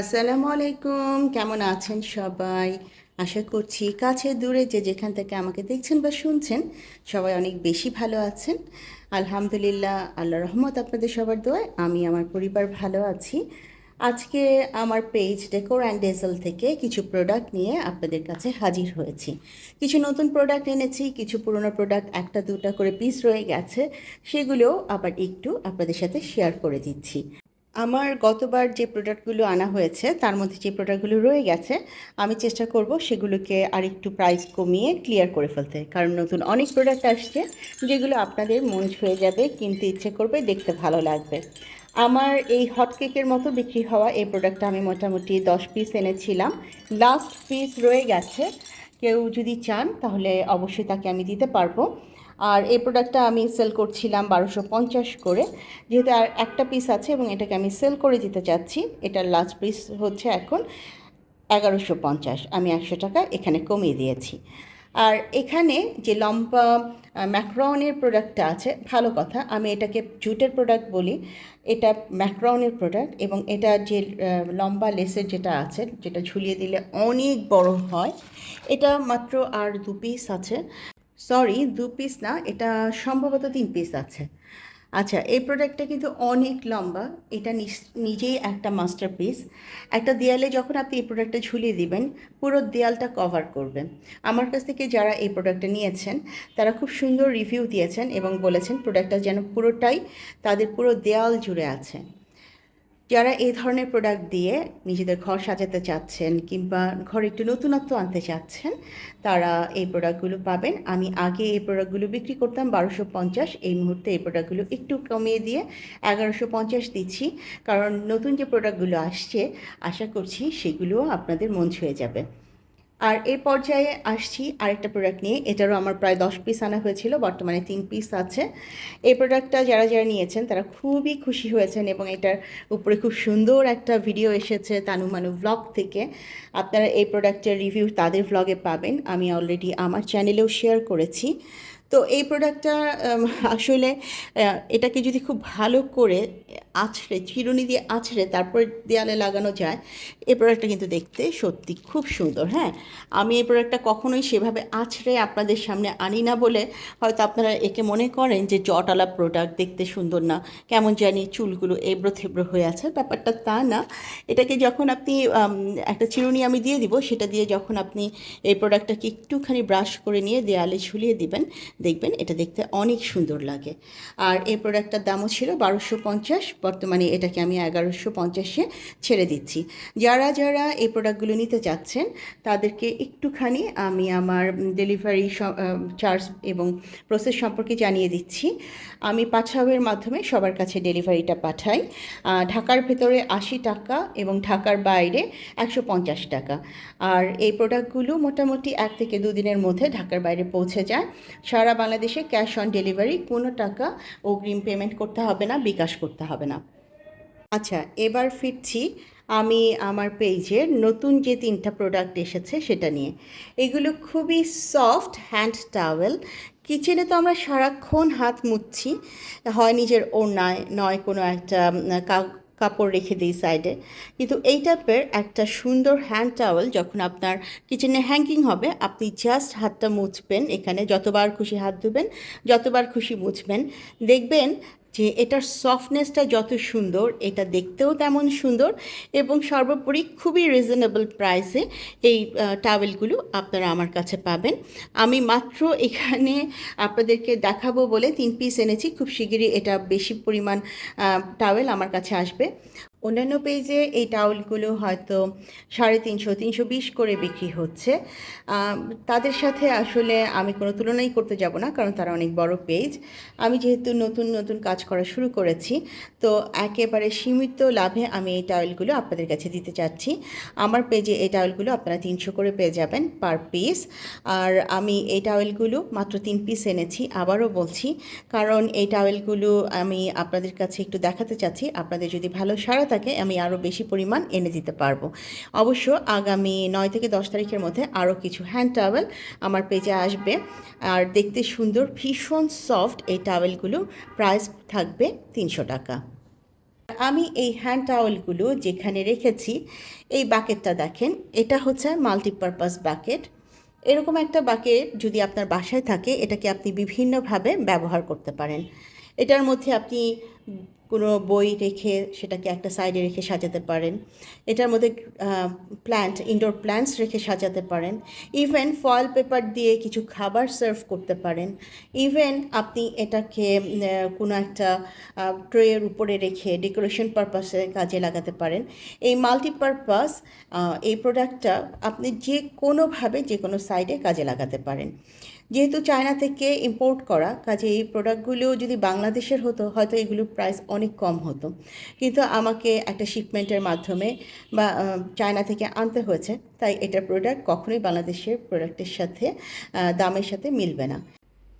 আসসালামু আলাইকুম। কেমন আছেন সবাই? আশা করছি কাছে দূরে যে যেখান থেকে আমাকে দেখছেন বা শুনছেন, সবাই অনেক বেশি ভালো আছেন। আলহামদুলিল্লাহ আল্লাহ রহমত আপনাদের সবার দোয়ায় আমি আমার পরিবার ভালো আছি। আজকে আমার পেজ ডেকোর অ্যান্ড ডেজেল থেকে কিছু প্রোডাক্ট নিয়ে আপনাদের কাছে হাজির হয়েছি। কিছু নতুন প্রোডাক্ট এনেছি, কিছু পুরনো প্রোডাক্ট একটা দুটা করে পিস রয়ে গেছে, সেগুলোও আবার একটু আপনাদের সাথে শেয়ার করে দিচ্ছি। আমার গতবার যে প্রোডাক্টগুলো আনা হয়েছে, তার মধ্যে যে প্রোডাক্টগুলো রয়ে গেছে, আমি চেষ্টা করব সেগুলোকে আর একটু প্রাইস কমিয়ে ক্লিয়ার করে ফেলতে। কারণ নতুন অনেক প্রোডাক্ট আসছে, যেগুলো আপনাদের মন ছুঁয়ে যাবে, কিনতে ইচ্ছে করবে, দেখতে ভালো লাগবে। আমার এই হট কেকের মতো বিক্রি হওয়া এই প্রোডাক্টটা আমি মোটামুটি দশ পিস এনেছিলাম। লাস্ট পিস রয়ে গেছে। কেউ যদি চান, তাহলে অবশ্যই তাকে আমি দিতে পারব। আর এই প্রোডাক্টটা আমি সেল করছিলাম বারোশো পঞ্চাশ করে। যেহেতু আর একটা পিস আছে এবং এটাকে আমি সেল করে দিতে চাচ্ছি, এটার লাস্ট পিস হচ্ছে এখন এগারোশো পঞ্চাশ। আমি একশো টাকা এখানে কমিয়ে দিয়েছি। আর এখানে যে লম্বা ম্যাক্রনের প্রোডাক্টটা আছে, ভালো কথা। আমি এটাকে জুটের প্রোডাক্ট বলি। এটা ম্যাক্রনের প্রোডাক্ট এবং এটা যে লম্বা লেসের যেটা আছে, যেটা ঝুলিয়ে দিলে অনেক বড় হয়, এটা মাত্র আর দু পিস আছে। সরি দু পিস না, এটা সম্ভবত তিন পিস আছে। আচ্ছা এই প্রোডাক্টটা কিন্তু অনেক লম্বা, এটা নিজেই একটা মাস্টার পিস একটা দেয়ালে যখন আপনি এই প্রোডাক্টটা ঝুলিয়ে দিবেন, পুরো দেয়ালটা কভার করবে। আমার কাছ থেকে যারা এই প্রোডাক্টটা নিয়েছেন, তারা খুব সুন্দর রিভিউ দিয়েছেন এবং বলেছেন প্রোডাক্টটা যেন পুরোটাই তাদের পুরো দেয়াল জুড়ে আছে। যারা এই ধরনের প্রোডাক্ট দিয়ে নিজেদের ঘর সাজাতে চাচ্ছেন কিংবা ঘরে একটু নতুনত্ব আনতে চাচ্ছেন, তারা এই প্রোডাক্টগুলো পাবেন। আমি আগে এই প্রোডাক্টগুলো বিক্রি করতাম বারোশো পঞ্চাশ, এই মুহূর্তে এই প্রোডাক্টগুলো একটু কমিয়ে দিয়ে এগারোশো পঞ্চাশ দিচ্ছি। কারণ নতুন যে প্রোডাক্টগুলো আসছে, আশা করছি সেগুলোও আপনাদের মন ছুঁয়ে যাবে। আর এই পর্যায়ে আসছি আরেকটা প্রোডাক্ট নিয়ে। এটারও আমার প্রায় দশ পিস আনা হয়েছিল, বর্তমানে তিন পিস আছে। এই প্রোডাক্টটা যারা যারা নিয়েছেন, তারা খুবই খুশি হয়েছেন এবং এটার উপরে খুব সুন্দর একটা ভিডিও এসেছে তানু মানু ব্লগ থেকে। আপনারা এই প্রোডাক্টের রিভিউ তাদের ব্লগে পাবেন। আমি অলরেডি আমার চ্যানেলেও শেয়ার করেছি। তো এই প্রোডাক্টটা আসলে এটাকে যদি খুব ভালো করে আছড়ে, চিরুনি দিয়ে আছড়ে তারপর দেয়ালে লাগানো যায়, এই প্রোডাক্টটা কিন্তু দেখতে সত্যি খুব সুন্দর হ্যাঁ? আমি এই প্রোডাক্টটা কখনোই সেভাবে আছড়ে আপনাদের সামনে আনি না বলে হয়তো আপনারা একে মনে করেন যে জটালা প্রোডাক্ট দেখতে সুন্দর না, কেমন জানি চুলগুলো এবড়ো থেবড়ো হয়ে আছে, ব্যাপারটা তা না। এটাকে যখন আপনি একটা চিরুনি আমি দিয়ে দিব, সেটা দিয়ে যখন আপনি এই প্রোডাক্টটাকে একটুখানি ব্রাশ করে নিয়ে দেয়ালে ঝুলিয়ে দিবেন দেখবেন, এটা দেখতে অনেক সুন্দর লাগে। আর এই প্রোডাক্টটার দামও ছিল বারোশো পঞ্চাশ, বর্তমানে এটাকে আমি এগারোশো পঞ্চাশে ছেড়ে দিচ্ছি। যারা যারা এই প্রোডাক্টগুলো নিতে চাচ্ছেন, তাদেরকে একটুখানি আমি আমার ডেলিভারি চার্জ এবং প্রসেস সম্পর্কে জানিয়ে দিচ্ছি। আমি পাঠাওয়ের মাধ্যমে সবার কাছে ডেলিভারিটা পাঠাই। ঢাকার ভেতরে আশি টাকা এবং ঢাকার বাইরে একশো পঞ্চাশ টাকা। আর এই প্রোডাক্টগুলো মোটামুটি এক থেকে দুদিনের মধ্যে ঢাকার বাইরে পৌঁছে যায়। সারা বাংলাদেশে ক্যাশ অন ডেলিভারি, কোনো টাকা অগ্রিম পেমেন্ট করতে হবে না, বিকাশ করতে হবে না। আচ্ছা এবার ফিরছি আমি আমার পেজের নতুন যে তিনটা প্রোডাক্ট এসেছে সেটা নিয়ে। এগুলো খুবই সফট হ্যান্ড টাওয়েল কিচেনে তো আমরা সারাক্ষণ হাত মুছছি হয় নিজের ওড়নায়, নয় কোনো একটা কাপড় রেখে দিই সাইডে কিন্তু এই টাইপের একটা সুন্দর হ্যান্ড টাওয়েল যখন আপনার কিচেনে হ্যাঙ্কিং হবে, আপনি জাস্ট হাতটা মুছবেন এখানে, যতবার খুশি হাত ধুবেন, যতবার খুশি মুছবেন। দেখবেন যে এটার সফটনেসটা যত সুন্দর, এটা দেখতেও তেমন সুন্দর এবং সর্বোপরি খুবই রিজনেবল প্রাইসে এই টাওয়েলগুলো আপনারা আমার কাছে পাবেন। আমি মাত্র এখানে আপনাদেরকে দেখাবো বলে তিন পিস এনেছি। খুব শিগগিরই এটা বেশি পরিমাণ টাওয়েল আমার কাছে আসবে। অন্যান্য পেজে এই টাওয়েলগুলো হয়তো সাড়ে তিনশো তিনশো বিশ করে বিক্রি হচ্ছে। তাদের সাথে আসলে আমি কোনো তুলনাই করতে যাব না, কারণ তারা অনেক বড় পেজ আমি যেহেতু নতুন নতুন কাজ করা শুরু করেছি, তো একেবারে সীমিত লাভে আমি এই টাওয়েলগুলো আপনাদের কাছে দিতে চাচ্ছি। আমার পেজে এই টাওয়েলগুলো আপনারা তিনশো করে পেয়ে যাবেন পার পিস আর আমি এই টাওয়েলগুলো মাত্র তিন পিস এনেছি, আবারও বলছি। কারণ এই টাওয়েলগুলো আমি আপনাদের কাছে একটু দেখাতে চাচ্ছি। আপনাদের যদি ভালো সাড়া থাকে আমি আরও বেশি পরিমাণ এনে দিতে পারব। অবশ্য আগামী নয় থেকে দশ তারিখের মধ্যে আরও কিছু হ্যান্ড টাওয়েল আমার পেজে আসবে। আর দেখতে সুন্দর, ভীষণ সফট এই টাওয়েলগুলো প্রাইস থাকবে তিনশো টাকা। আমি এই হ্যান্ড টাওয়েলগুলো যেখানে রেখেছি, এই বাকেটটা দেখেন, এটা হচ্ছে মাল্টিপারপাস বাকেট এরকম একটা বাকেট যদি আপনার বাসায় থাকে, এটাকে আপনি বিভিন্নভাবে ব্যবহার করতে পারেন। এটার মধ্যে আপনি কোনো বই রেখে সেটাকে একটা সাইডে রেখে সাজাতে পারেন। এটার মধ্যে প্ল্যান্ট ইনডোর প্ল্যান্টস রেখে সাজাতে পারেন। ইভেন ফয়েল পেপার দিয়ে কিছু খাবার সার্ভ করতে পারেন। ইভেন আপনি এটাকে কোনো একটা ট্রেয়ের উপরে রেখে ডেকোরেশন পারপাসে কাজে লাগাতে পারেন। এই মাল্টিপারপাস এই প্রোডাক্টটা আপনি যে কোনোভাবে যে কোনো সাইডে কাজে লাগাতে পারেন। যেহেতু চায়না থেকে ইম্পোর্ট করা, কাজে এই প্রোডাক্টগুলো যদি বাংলাদেশের হতো, হয়তো এগুলোর প্রাইস অনেক কম হতো। কিন্তু আমাকে একটা শিপমেন্টের মাধ্যমে বা চায়না থেকে আনতে হয়েছে, তাই এটা প্রোডাক্ট কখনোই বাংলাদেশের প্রোডাক্টের সাথে দামের সাথে মিলবে না।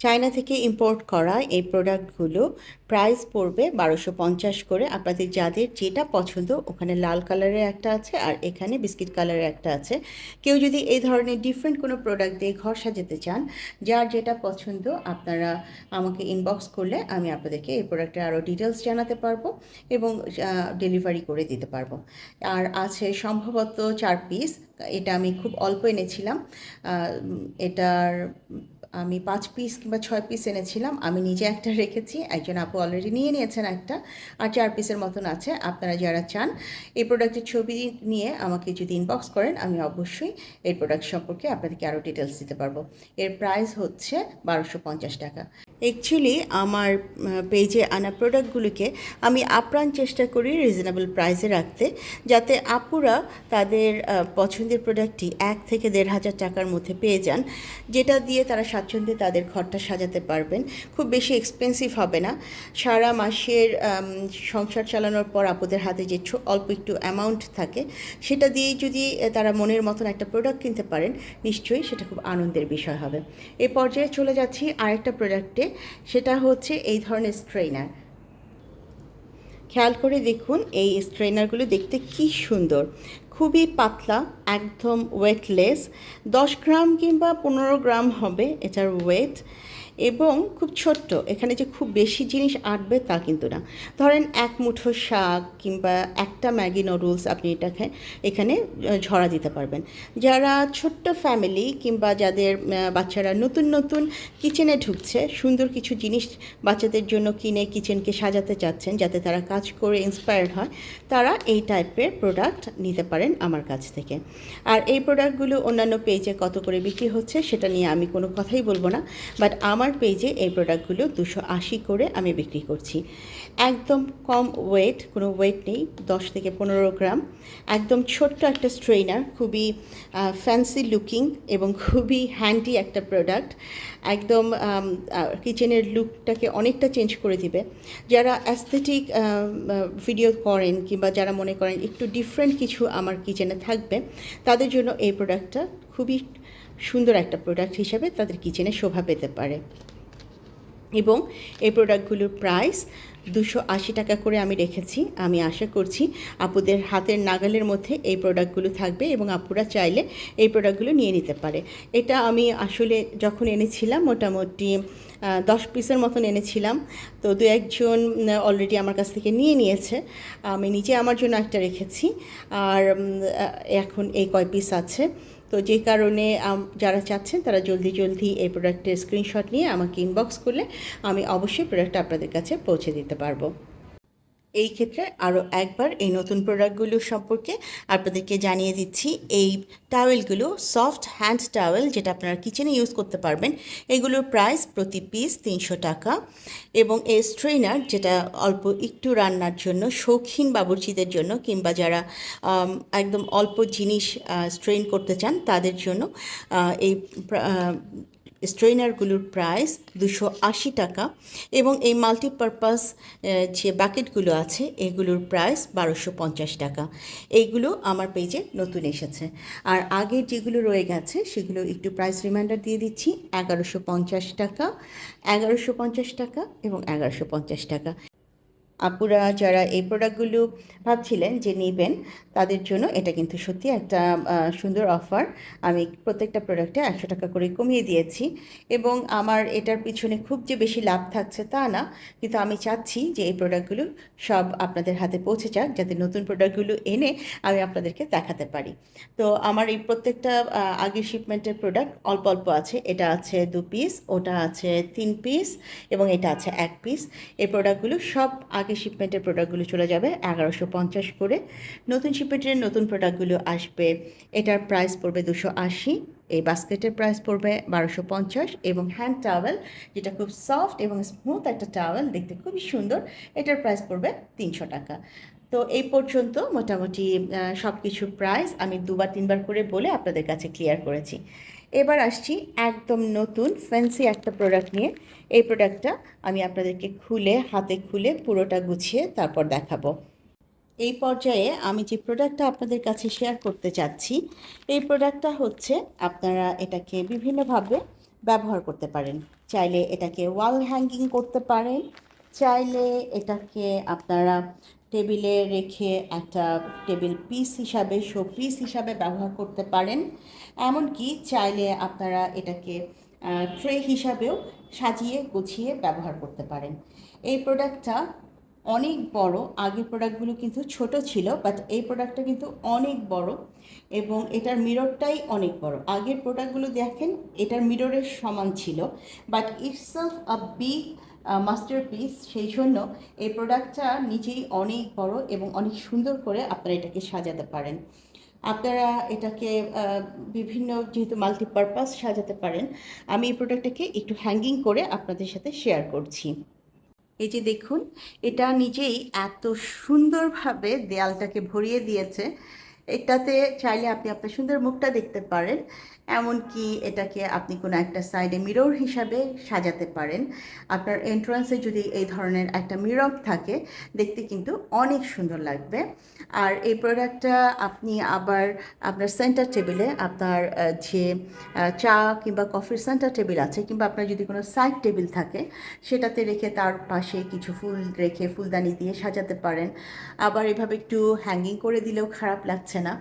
চায়না থেকে ইম্পোর্ট করা এই প্রোডাক্টগুলো প্রাইস পড়বে বারোশো পঞ্চাশ করে। আপনাদের যাদের যেটা পছন্দ, ওখানে লাল কালারের একটা আছে আর এখানে বিস্কিট কালারের একটা আছে। কেউ যদি এই ধরনের ডিফারেন্ট কোনো প্রোডাক্ট দিয়ে ঘর সাজাতে চান, যার যেটা পছন্দ, আপনারা আমাকে ইনবক্স করলে আমি আপনাদেরকে এই প্রোডাক্টের আরও ডিটেলস জানাতে পারব এবং ডেলিভারি করে দিতে পারব। আর আছে সম্ভবত চার পিস এটা আমি খুব অল্প এনেছিলাম। এটার আমি পাঁচ পিস কিংবা ছয় পিস এনেছিলাম। আমি নিজে একটা রেখেছি একজন আপু অলরেডি নিয়ে নিয়েছেন একটা আর চার পিসের মতন আছে আপনারা যারা চান এই প্রোডাক্টের ছবি নিয়ে আমাকে যদি ইনবক্স করেন আমি অবশ্যই এই প্রোডাক্ট সম্পর্কে আপনাদেরকে আরও ডিটেলস দিতে পারব। এর প্রাইস হচ্ছে বারোশো পঞ্চাশ টাকা। অ্যাকচুয়ালি আমার পেজে আনা প্রোডাক্টগুলোকে আমি আপ্রাণ চেষ্টা করি রিজনেবল প্রাইসে রাখতে যাতে আপুরা তাদের আহ, পছন্দের প্রোডাক্টটি এক থেকে দেড় হাজার টাকার মধ্যে পেয়ে যান, যেটা দিয়ে তারা স্বাচ্ছন্দ্যে তাদের ঘরটা সাজাতে পারবেন। খুব বেশি এক্সপেন্সিভ হবে না। সারা মাসের সংসার চালানোর পর আপুদের হাতে যে অল্প একটু অ্যামাউন্ট থাকে, সেটা দিয়েই যদি তারা মনের মতন একটা প্রোডাক্ট কিনতে পারেন, নিশ্চয়ই সেটা খুব আনন্দের বিষয় হবে। এ পর্যায়ে চলে যাচ্ছি আরেকটা প্রোডাক্টে সেটা হচ্ছে এই ধরনের স্ট্রেনার খেয়াল করে দেখুন, এই স্ট্রেনারগুলো দেখতে কি সুন্দর। খুবই পাতলা একদম ওয়েটলেস দশ গ্রাম কিংবা পনেরো গ্রাম হবে এটার ওয়েট এবং খুব ছোট্ট, এখানে যে খুব বেশি জিনিস আঁটবে তা কিন্তু না। ধরেন এক মুঠো শাক কিংবা একটা ম্যাগি নুডলস আপনি এটাকে এখানে ঝরা দিতে পারবেন। যারা ছোট্ট ফ্যামিলি কিংবা যাদের বাচ্চারা নতুন নতুন কিচেনে ঢুকছে, সুন্দর কিছু জিনিস বাচ্চাদের জন্য কিনে কিচেনকে সাজাতে চাচ্ছেন যাতে তারা কাজ করে ইন্সপায়ার্ড হয়, তারা এই টাইপের প্রোডাক্ট নিতে পারেন আমার কাছ থেকে। আর এই প্রোডাক্টগুলো অন্যান্য পেজে কত করে বিক্রি হচ্ছে সেটা নিয়ে আমি কোনো কথাই বলব না বাট আমার পেজে এই প্রোডাক্টগুলো দুশো আশি করে আমি বিক্রি করছি। একদম কম ওয়েট কোনো ওয়েট নেই, দশ থেকে পনেরো গ্রাম। একদম ছোট্ট একটা স্ট্রেইনার খুবই ফ্যান্সি লুকিং এবং খুবই হ্যান্ডি একটা প্রোডাক্ট একদম কিচেনের লুকটাকে অনেকটা চেঞ্জ করে দিবে। যারা অ্যাস্থেটিক ভিডিও করেন কিংবা যারা মনে করেন একটু ডিফারেন্ট কিছু আমার কিচেনে থাকবে, তাদের জন্য এই প্রোডাক্টটা খুবই সুন্দর একটা প্রোডাক্ট হিসেবে তাদের কিচেনে শোভা পেতে পারে। এবং এই প্রোডাক্টগুলোর প্রাইস দুশো আশি টাকা করে আমি রেখেছি। আমি আশা করছি আপুদের হাতের নাগালের মধ্যে এই প্রোডাক্টগুলো থাকবে এবং আপুরা চাইলে এই প্রোডাক্টগুলো নিয়ে নিতে পারে। এটা আমি আসলে যখন এনেছিলাম, মোটামুটি দশ পিসের মতন এনেছিলাম। তো দু একজন অলরেডি আমার কাছ থেকে নিয়ে নিয়েছে। আমি নিজে আমার জন্য একটা রেখেছি। আর এখন এই কয় পিস আছে। তো যে কারণে যারা চাচ্ছেন তারা জলদি জলদি এই প্রোডাক্টের স্ক্রিনশট নিয়ে আমাকে ইনবক্স করলে আমি অবশ্যই প্রোডাক্টটা আপনাদের কাছে পৌঁছে দিতে পারব। এই ক্ষেত্রে আরও একবার এই নতুন প্রোডাক্টগুলো সম্পর্কে আপনাদেরকে জানিয়ে দিচ্ছি। এই টাওয়েলগুলো সফট হ্যান্ড টাওয়েল যেটা আপনারা কিচেনে ইউজ করতে পারবেন, এগুলোর প্রাইস প্রতি পিস তিনশো টাকা। এবং এই স্ট্রেনার যেটা অল্প একটু রান্নার জন্য, শৌখিন বাবুর্চিদের জন্য, কিংবা যারা একদম অল্প জিনিস স্ট্রেন করতে চান, তাদের জন্য এই স্ট্রেনারগুলোর প্রাইস দুশো আশি টাকা এবং এই মাল্টিপারপাস যে বাকেটগুলো আছে, এগুলোর প্রাইস বারোশো পঞ্চাশ টাকা। এইগুলো আমার পেজে নতুন এসেছে। আর আগের যেগুলো রয়ে গেছে, সেগুলো একটু প্রাইস রিমাইন্ডার দিয়ে দিচ্ছি। এগারোশো পঞ্চাশ টাকা, এগারোশো পঞ্চাশ টাকা এবং এগারোশো পঞ্চাশ টাকা। আপুরা যারা এই প্রোডাক্টগুলো ভাবছিলেন যে নেবেন, তাদের জন্য এটা কিন্তু সত্যি একটা সুন্দর অফার আমি প্রত্যেকটা প্রোডাক্টে একশো টাকা করে কমিয়ে দিয়েছি এবং আমার এটার পিছনে খুব যে বেশি লাভ থাকছে তা না, কিন্তু আমি চাচ্ছি যে এই প্রোডাক্টগুলো সব আপনাদের হাতে পৌঁছে যাক, যাতে নতুন প্রোডাক্টগুলো এনে আমি আপনাদেরকে দেখাতে পারি। তো আমার এই প্রত্যেকটা আগের শিপমেন্টের প্রোডাক্ট অল্প অল্প আছে। এটা আছে দু পিস ওটা আছে তিন পিস এবং এটা আছে এক পিস এই প্রোডাক্টগুলো সব আগে শিপমেন্টের প্রোডাক্টগুলো চলে যাবে, এগারোশো পঞ্চাশ করে। নতুন শিপমেন্টের নতুন প্রোডাক্টগুলো আসবে, এটার প্রাইস পড়বে দুশো আশি, এই বাস্কেটের প্রাইস পড়বে বারোশো পঞ্চাশ এবং হ্যান্ড টাওয়েল যেটা খুব সফট এবং স্মুথ একটা টাওয়েল দেখতে খুবই সুন্দর, এটার প্রাইস পড়বে তিনশো টাকা। তো এই পর্যন্ত মোটামুটি সব কিছুর প্রাইস আমি দুবার তিনবার করে বলে আপনাদের কাছে ক্লিয়ার করেছি। এবার আসছি একদম নতুন ফ্যান্সি একটা প্রোডাক্ট নিয়ে। এই প্রোডাক্টটা আমি আপনাদেরকে খুলে, হাতে খুলে পুরোটা গুছিয়ে তারপর দেখাবো। এই পর্যায়ে আমি যে প্রোডাক্টটা আপনাদের কাছে শেয়ার করতে চাচ্ছি, এই প্রোডাক্টটা হচ্ছে আপনারা এটাকে বিভিন্নভাবে ব্যবহার করতে পারেন। চাইলে এটাকে ওয়াল হ্যাঙ্গিং করতে পারেন, চাইলে এটাকে আপনারা টেবিলে রেখে একটা টেবিল পিস হিসাবে শো পিস হিসাবে ব্যবহার করতে পারেন। এমনকি চাইলে আপনারা এটাকে ট্রে হিসাবেও সাজিয়ে, গুছিয়ে ব্যবহার করতে পারেন। এই প্রোডাক্টটা অনেক বড়, আগের প্রোডাক্টগুলো কিন্তু ছোট ছিল বাট এই প্রোডাক্টটা কিন্তু অনেক বড় এবং এটার মিররটাই অনেক বড়। আগের প্রোডাক্টগুলো দেখেন, এটার মিররের সমান ছিল but itself a big masterpiece সেই জন্য এই প্রোডাক্টটা নিজেই অনেক বড় এবং অনেক সুন্দর করে আপনারা এটাকে সাজাতে পারেন। আপনারা এটাকে বিভিন্ন যেহেতু মাল্টিপারপাস সাজাতে পারেন, আমি এই প্রোডাক্টটাকে একটু হ্যাঙ্গিং করে আপনাদের সাথে শেয়ার করছি। এই যে দেখুন, এটা নিজেই এত সুন্দরভাবে দেয়ালটাকে ভরিয়ে দিয়েছে। এটাতে চাইলে আপনি আপনার সুন্দর মুখটা দেখতে পারেন। এমনকি এটাকে আপনি কোনো একটা সাইডে মিরর হিসাবে সাজাতে পারেন। আপনার এন্ট্রান্সে যদি এই ধরনের একটা মিরর থাকে, দেখতে কিন্তু অনেক সুন্দর লাগবে। আর এই প্রোডাক্টটা আপনি আবার আপনার সেন্টার টেবিলে আপনার যে চা কিংবা কফির সেন্টার টেবিল আছে কিংবা আপনার যদি কোনো সাইড টেবিল থাকে, সেটাতে রেখে তার পাশে কিছু ফুল রেখে ফুলদানি দিয়ে সাজাতে পারেন। আবার এভাবে একটু হ্যাঙ্গিং করে দিলেও খারাপ লাগছে না।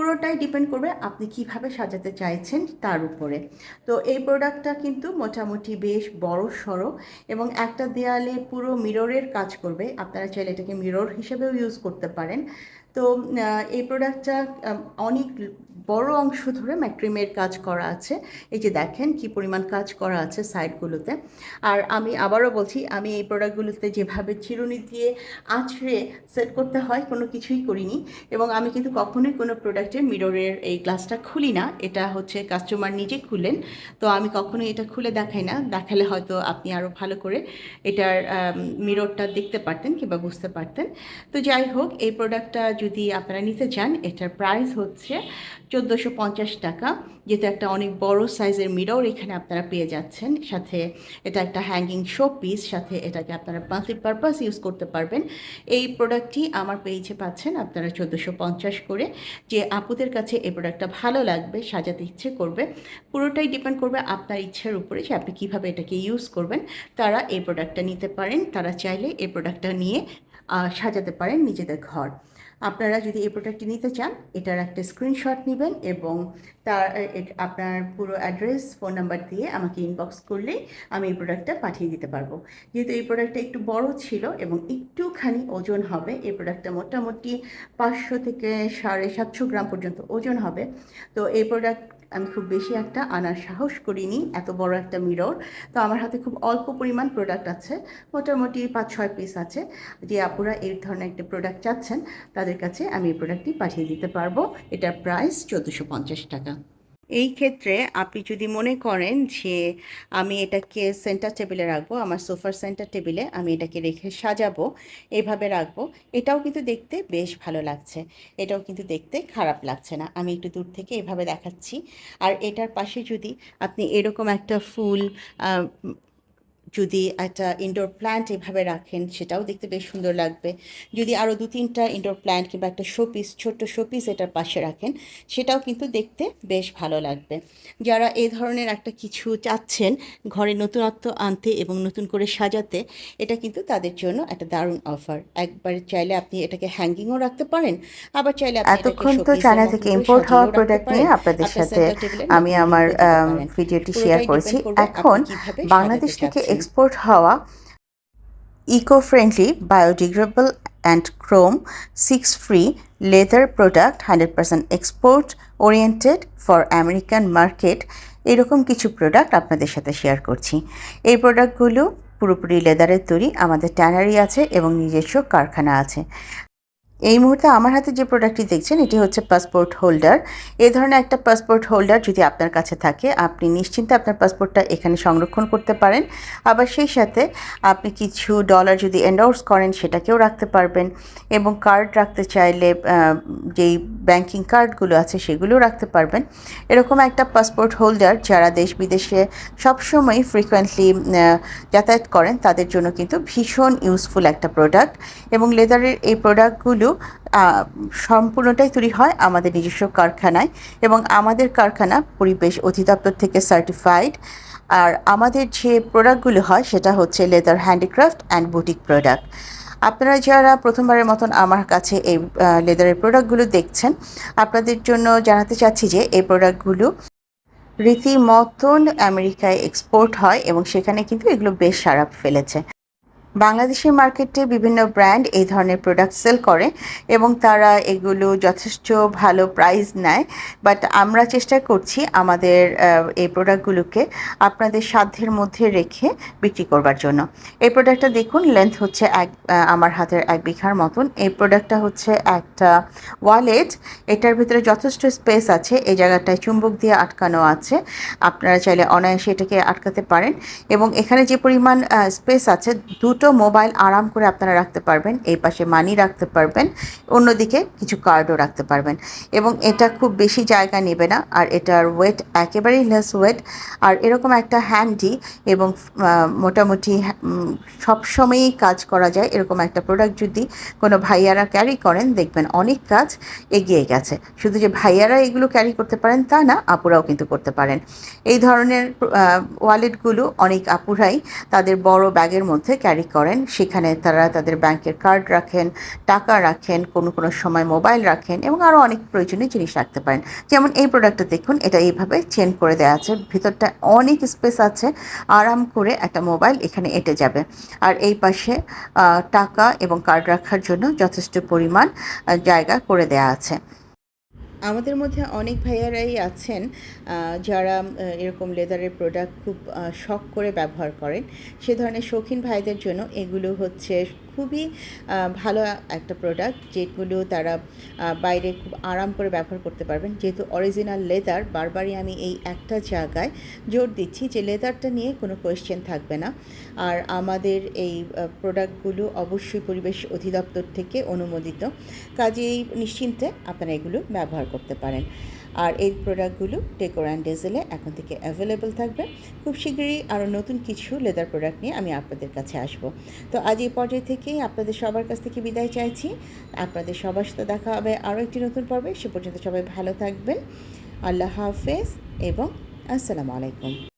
পুরোটাই ডিপেন্ড করবে আপনি কীভাবে সাজাতে চাইছেন তার উপরে। তো এই প্রোডাক্টটা কিন্তু মোটামুটি বেশ বড় সড়ো এবং একটা দেয়ালে পুরো মিররের কাজ করবে। আপনারা চাইলে এটাকে মিরর হিসেবেও ইউজ করতে পারেন। তো এই প্রোডাক্টটা অনেক বড় অংশ ধরে ম্যাট্রিমের কাজ করা আছে। এই যে দেখেন কি পরিমাণ কাজ করা আছে সাইডগুলোতে। আর আমি আবারও বলছি, আমি এই প্রোডাক্টগুলোতে যেভাবে চিরুনি দিয়ে আছড়ে সেট করতে হয়, কোনো কিছুই করিনি। এবং আমি কিন্তু কখনোই কোনো প্রোডাক্টের মিররের এই গ্লাসটা খুলি না। এটা হচ্ছে কাস্টমার নিজে খুলেন। তো আমি কখনোই এটা খুলে দেখাই না। দেখালে হয়তো আপনি আরও ভালো করে এটার মিররটা দেখতে পারতেন কিংবা বুঝতে পারতেন। তো যাই হোক, এই প্রোডাক্টটা যদি আপনারা নিতে চান, এটার প্রাইস হচ্ছে চোদ্দোশো পঞ্চাশ টাকা, যেহেতু একটা অনেক বড় সাইজের মিরর এখানে আপনারা পেয়ে যাচ্ছেন। সাথে এটা একটা হ্যাঙ্গিং শো পিস সাথে এটাকে আপনারা মাল্টিপারপাস ইউজ করতে পারবেন। এই প্রোডাক্টটি আমার পেয়েছে পাচ্ছেন আপনারা চোদ্দোশো পঞ্চাশ করে। যে আপুদের কাছে এই প্রোডাক্টটা ভালো লাগবে, সাজাতে ইচ্ছে করবে, পুরোটাই ডিপেন্ড করবে আপনার ইচ্ছার উপরে যে আপনি কীভাবে এটাকে ইউজ করবেন। তারা এই প্রোডাক্টটা নিতে পারেন, তারা চাইলে এই প্রোডাক্টটা নিয়ে সাজাতে পারেন নিজেদের ঘর। আপনারা যদি এই প্রোডাক্টটি নিতে চান, এটার একটা স্ক্রিনশট নেবেন এবং তার আপনার পুরো অ্যাড্রেস ফোন নাম্বার দিয়ে আমাকে ইনবক্স করলেই আমি এই প্রোডাক্টটা পাঠিয়ে দিতে পারব। যেহেতু এই প্রোডাক্টটা একটু বড় ছিল এবং একটুখানি ওজন হবে, এই প্রোডাক্টটা মোটামুটি পাঁচশো থেকে সাড়ে সাতশো গ্রাম পর্যন্ত ওজন হবে। তো এই প্রোডাক্ট আমি খুব বেশি একটা আনার সাহস করিনি, এত বড় একটা মিরর তো আমার হাতে খুব অল্প পরিমাণ প্রোডাক্ট আছে, মোটামুটি পাঁচ, ছয় পিস আছে। যে আপুরা এই ধরনের একটা প্রোডাক্ট চাচ্ছেন, তাদের কাছে আমি এই প্রোডাক্টটি পাঠিয়ে দিতে পারব। এটার প্রাইস চোদ্দোশো টাকা। এই ক্ষেত্রে আপনি যদি মনে করেন যে আমি এটাকে সেন্টার টেবিলে রাখব, আমার সোফার সেন্টার টেবিলে আমি এটাকে রেখে সাজাবো, এভাবে রাখব, এটাও কিন্তু দেখতে বেশ ভালো লাগছে। এটাও কিন্তু দেখতে খারাপ লাগছে না। আমি একটু দূর থেকে এভাবে দেখাচ্ছি। আর এটার পাশে যদি আপনি এরকম একটা ফুল যদি একটা ইনডোর প্ল্যান্ট এভাবে রাখেন সেটাও দেখতে বেশ সুন্দর লাগবে। যদি আরও দু তিনটা ইনডোর প্ল্যান্ট কিংবা একটা শোপিস ছোট্ট শোপিস এটার পাশে রাখেন সেটাও কিন্তু দেখতে বেশ ভালো লাগবে। যারা এই ধরনের একটা কিছু চাচ্ছেন ঘরে নতুনত্ব আনতে এবং নতুন করে সাজাতে এটা কিন্তু তাদের জন্য একটা দারুণ অফার একবার চাইলে আপনি এটাকে হ্যাঙ্গিংও রাখতে পারেন আবার চাইলে এতক্ষণ তো চায়না থেকে ইম্পোর্ট সাজিয়েও হওয়া প্রোডাক্ট নিয়ে আপনাদের সাথে আমি আমার ভিডিওটি শেয়ার করেছি। এখন বাংলাদেশ থেকে। এক্সপোর্ট হওয়া eco friendly biodegradable and chrome six free leather product hundred percent export oriented for American market এরকম কিছু প্রোডাক্ট আপনাদের সাথে শেয়ার করছি। এই প্রোডাক্টগুলো পুরোপুরি লেদারের তৈরি, আমাদের ট্যানারি আছে এবং নিজস্ব কারখানা আছে। এই মুহূর্তে আমার হাতে যে প্রোডাক্টটি দেখছেন, এটি হচ্ছে পাসপোর্ট হোল্ডার এ ধরনের একটা পাসপোর্ট হোল্ডার যদি আপনার কাছে থাকে, আপনি নিশ্চিন্তে আপনার পাসপোর্টটা এখানে সংরক্ষণ করতে পারেন। আবার সেই সাথে আপনি কিছু ডলার যদি এন্ডোর্স করেন, সেটাকেও রাখতে পারবেন। এবং কার্ড রাখতে চাইলে যেই ব্যাংকিং কার্ডগুলো আছে, সেগুলোও রাখতে পারবেন। এরকম একটা পাসপোর্ট হোল্ডার যারা দেশ বিদেশে সবসময় ফ্রিকোয়েন্টলি যাতায়াত করেন, তাদের জন্য কিন্তু ভীষণ ইউজফুল একটা প্রোডাক্ট এবং লেদারের এই প্রোডাক্টগুলো সম্পূর্ণটাই তৈরি হয় আমাদের নিজস্ব কারখানায় এবং আমাদের কারখানা পরিবেশ অধিদপ্তর থেকে সার্টিফাইড আর আমাদের যে প্রোডাক্টগুলো হয়, সেটা হচ্ছে leather handicraft and boutique product আপনারা যারা প্রথমবারের মতন আমার কাছে এই লেদারের প্রোডাক্টগুলো দেখছেন, আপনাদের জন্য জানাতে চাচ্ছি যে এই প্রোডাক্টগুলো রীতিমতন আমেরিকায় এক্সপোর্ট হয় এবং সেখানে কিন্তু এগুলো বেশ সারা ফেলেছে। বাংলাদেশের মার্কেটে বিভিন্ন ব্র্যান্ড এই ধরনের প্রোডাক্ট সেল করে এবং তারা এগুলো যথেষ্ট ভালো প্রাইস নেয়। বাট আমরা চেষ্টা করছি আমাদের এই প্রোডাক্টগুলোকে আপনাদের সাধ্যের মধ্যে রেখে বিক্রি করবার জন্য। এই প্রোডাক্টটা দেখুন লেন্থ হচ্ছে এক আমার হাতের এক বিঘার মতন। এই প্রোডাক্টটা হচ্ছে একটা ওয়ালেট এটার ভিতরে যথেষ্ট স্পেস আছে। এই জায়গাটায় চুম্বক দিয়ে আটকানো আছে। আপনারা চাইলে অনায়াসে এটাকে আটকাতে পারেন। এবং এখানে যে পরিমাণ স্পেস আছে দুটো মোবাইল আরাম করে আপনারা রাখতে পারবেন, এই পাশে মানি রাখতে পারবেন, অন্যদিকে কিছু কার্ডও রাখতে পারবেন। এবং এটা খুব বেশি জায়গা নেবে না, আর এটার ওয়েট একেবারেই লেস ওয়েট আর এরকম একটা হ্যান্ডি এবং মোটামুটি সবসময়ই কাজ করা যায়, এরকম একটা প্রোডাক্ট যদি কোনো ভাইয়ারা ক্যারি করেন, দেখবেন অনেক কাজ এগিয়ে গেছে। শুধু যে ভাইয়ারা এগুলো ক্যারি করতে পারেন তা না, আপুরাও কিন্তু করতে পারেন। এই ধরনের ওয়ালেটগুলো অনেক আপুরাই তাদের বড় ব্যাগের মধ্যে ক্যারি করেন। সেখানে তারা তাদের ব্যাংকের কার্ড রাখেন, টাকা রাখেন, কোনো কোনো সময় মোবাইল রাখেন এবং আরও অনেক প্রয়োজনীয় জিনিস রাখতে পারেন। যেমন এই প্রোডাক্টটা দেখুন, এটা এইভাবে চেন করে দেওয়া আছে। ভিতরটা অনেক স্পেস আছে, আরাম করে একটা মোবাইল এখানে এঁটে যাবে। আর এই পাশে টাকা এবং কার্ড রাখার জন্য যথেষ্ট পরিমাণ জায়গা করে দেওয়া আছে। আমাদের মধ্যে অনেক ভাইয়ারাই আছেন যারা এরকম লেদারের প্রোডাক্ট খুব শখ করে ব্যবহার করেন। সে ধরনের শৌখিন ভাইদের জন্য এগুলো হচ্ছে খুবই ভালো একটা প্রোডাক্ট যেগুলো তারা বাইরে খুব আরাম করে ব্যবহার করতে পারবেন। যেহেতু অরিজিনাল লেদার বারবারই আমি এই একটা জায়গায় জোর দিচ্ছি যে লেদারটা নিয়ে কোনো কোয়েশ্চেন থাকবে না। আর আমাদের এই প্রোডাক্টগুলো অবশ্যই পরিবেশ অধিদপ্তর থেকে অনুমোদিত। কাজেই নিশ্চিন্তে আপনারা এগুলো ব্যবহার করতে পারেন। আর এই প্রোডাক্টগুলো ডেকোর অ্যান্ড ডেজেলে এখন থেকে অ্যাভেলেবল থাকবে। খুব শীঘ্রই আরও নতুন কিছু লেদার প্রোডাক্ট নিয়ে আমি আপনাদের কাছে আসব। তো আজ এই পর্যায়ে থেকেই আপনাদের সবার কাছ থেকে বিদায় চাইছি। আপনাদের সবার সাথে দেখা হবে আরও একটি নতুন পর্বে। সে পর্যন্ত সবাই ভালো থাকবেন। আল্লাহ হাফেজ এবং আসসালামু আলাইকুম।